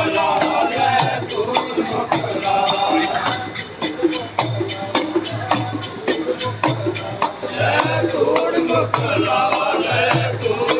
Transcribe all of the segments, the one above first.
Hello. ਕੋੜ ਮੁਖ ਲਾਵਾ ਲੈ ਕੋੜ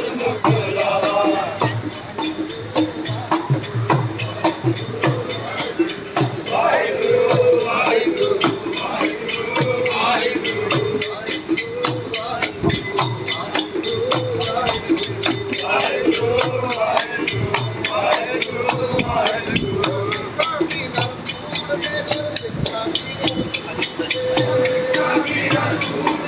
Thank you.